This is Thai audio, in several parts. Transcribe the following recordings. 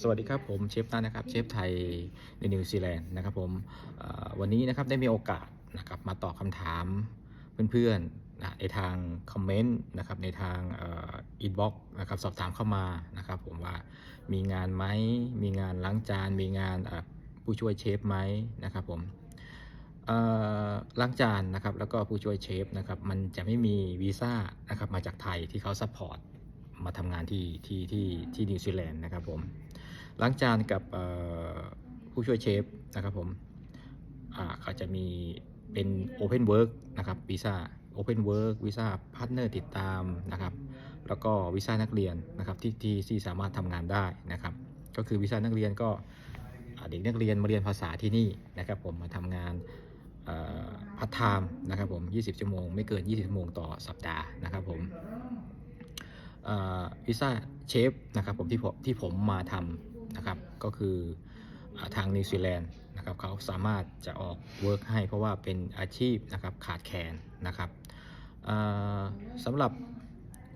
สวัสดีครับผมเชฟต้านะครับเชฟไทยในนิวซีแลนด์นะครับผมวันนี้นะครับได้มีโอกาสนะครับมาตอบคำถามเพื่อนๆนะในทางคอมเมนต์นะครับในทางอินบ็อกซ์นะครับสอบถามเข้ามานะครับผมว่ามีงานไหมมีงานล้างจาน มีงานผู้ช่วยเชฟไหมนะครับผมล้างจานนะครับแล้วก็ผู้ช่วยเชฟนะครับมันจะไม่มีวีซ่านะครับมาจากไทยที่เขาซัพพอร์ตมาทำงานที่ที่ที่ที่นิวซีแลนด์นะครับผม ล้างจานกับผู้ช่วยเชฟนะครับผมเขาจะมีเป็น Open Work นะครับวีซ่า Open Work วีซ่าพาร์ทเนอร์ติดตามนะครับแล้วก็วีซ่านักเรียนนะครับที่ที่ที่สามารถทำงานได้นะครับ ก็คือวีซ่านักเรียนก็เด็กนักเรียนมาเรียนภาษาที่นี่นะครับ ผมมาทำงานพัฒไทม์นะครับผม 20 ชั่วโมง ไม่เกิน 20 ชั่วโมงต่อสัปดาห์นะครับผมวีซ่าเชฟนะครับผมที่ผมที่ผมมาทำ นะครับ ก็คือทางนิวซีแลนด์นะครับเขาสามารถจะออกเวิร์กให้เพราะว่าเป็นอาชีพนะครับขาดแคลนนะครับสำหรับ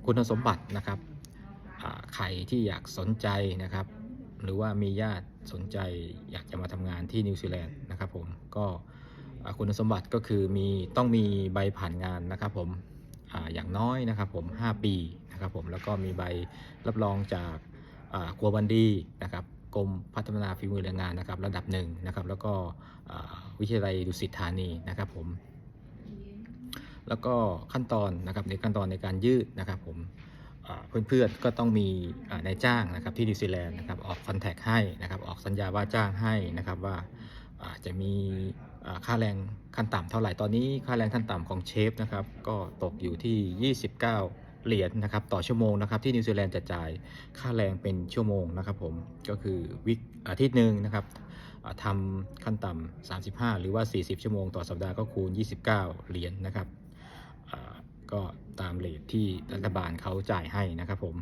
คุณสมบัตินะครับใครที่อยากสนใจนะครับ หรือว่ามีญาติสนใจอยากจะมาทำงานที่นิวซีแลนด์นะครับผมก็คุณสมบัติก็คือมีต้องมีใบผ่านงานนะครับผมออย่างน้อยนะครับผม 5 ปีนะครับผมแล้วก็มีใบรับรองจาก อ่าครัวบันดีนะครับกรมพัฒนาฝีมือแรงงานนะครับระดับหนึ่งนะครับแล้วก็วิทยาลัยดุสิตธานีนะครับผมแล้วก็ขั้นตอนนะครับในขั้นตอนในการยืดนะครับผมอ่าเพื่อนๆก็ต้องมีนายจ้างนะครับที่นิวซีแลนด์นะครับออกคอนแทคให้นะครับออกสัญญาว่าจ้างให้นะครับว่าจะมีค่าแรงขั้นต่ำเท่าไหร่ตอนนี้ค่าแรงขั้นต่ำของเชฟนะครับก็ตกอยู่ที่ 29 เหรียญนะครับต่อชั่วโมงนะครับที่นิวซีแลนด์จะจ่ายค่าแรงเป็นชั่วโมงนะครับผมก็คือวิกอาทิตย์หนึ่งนะครับทำขั้นต่ำ35 หรือว่า 40 ชั่วโมงต่อสัปดาห์ก็คูณ 29 เหรียญนะครับก็ตามเลทที่รัฐบาลเขาจ่ายให้นะครับผม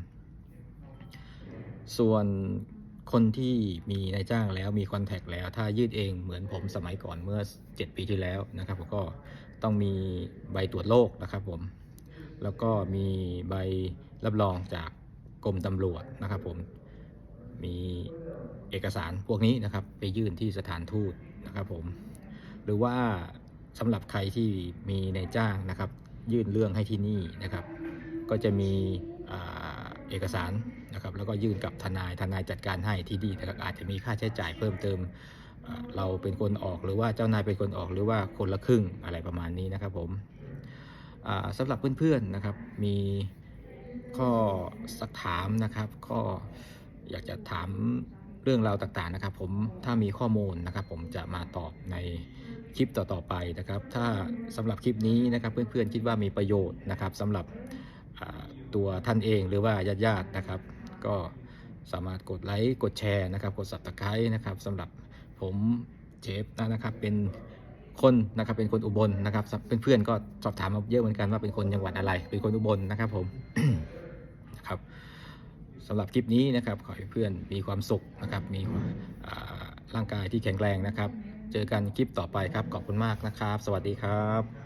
ส่วนคนที่มีนายจ้างแล้วมีคอนแทคแล้วถ้ายืดเองเหมือนผมสมัยก่อนเมื่อ 7 ปีที่แล้วนะครับผมก็ต้องมีใบตรวจโรคนะครับผม แล้วก็มีใบรับรองจากกรมตำรวจนะครับผมมีเอกสารพวกนี้นะครับไปยื่นที่สถานทูตนะครับผมหรือว่าสำหรับใครที่มีนายจ้างนะครับ ยื่นเรื่องให้ที่นี่นะครับ ก็จะมีเอกสารนะครับ แล้วก็ยื่นกับทนายทนายจัดการให้ที่ดีนะครับอาจจะมีค่าใช้จ่ายเพิ่มเติมเราเป็นคนออกหรือว่าเจ้านายเป็นคนออกหรือว่าคนละครึ่งอะไรประมาณนี้นะครับผม สำหรับเพื่อนๆนะครับ มีข้อสักถามนะครับก็อยากจะถามเรื่องราวต่างๆนะครับ ผมถ้ามีข้อมูลนะครับ ผมจะมาตอบในคลิปต่อๆไปนะครับ ถ้าสำหรับคลิปนี้นะครับ เพื่อนๆคิดว่ามีประโยชน์นะครับสำหรับตัวท่านเองหรือว่าญาติๆนะครับ ก็สามารถกดไลค์กดแชร์นะครับ กด subscribe นะครับสำหรับผมเจฟนะครับเป็น คนนะครับเป็นคนอุบลนะครับเพื่อนๆก็สอบถามมาเยอะเหมือนกันว่าเป็นคนจังหวัดอะไร เป็นคนอุบลนะครับผมนะครับสำหรับคลิปนี้นะครับขอให้เพื่อนมีความสุขนะครับมีร่างกายที่แข็งแรงนะครับ เจอกันคลิปต่อไปครับขอบคุณมากนะครับ สวัสดีครับ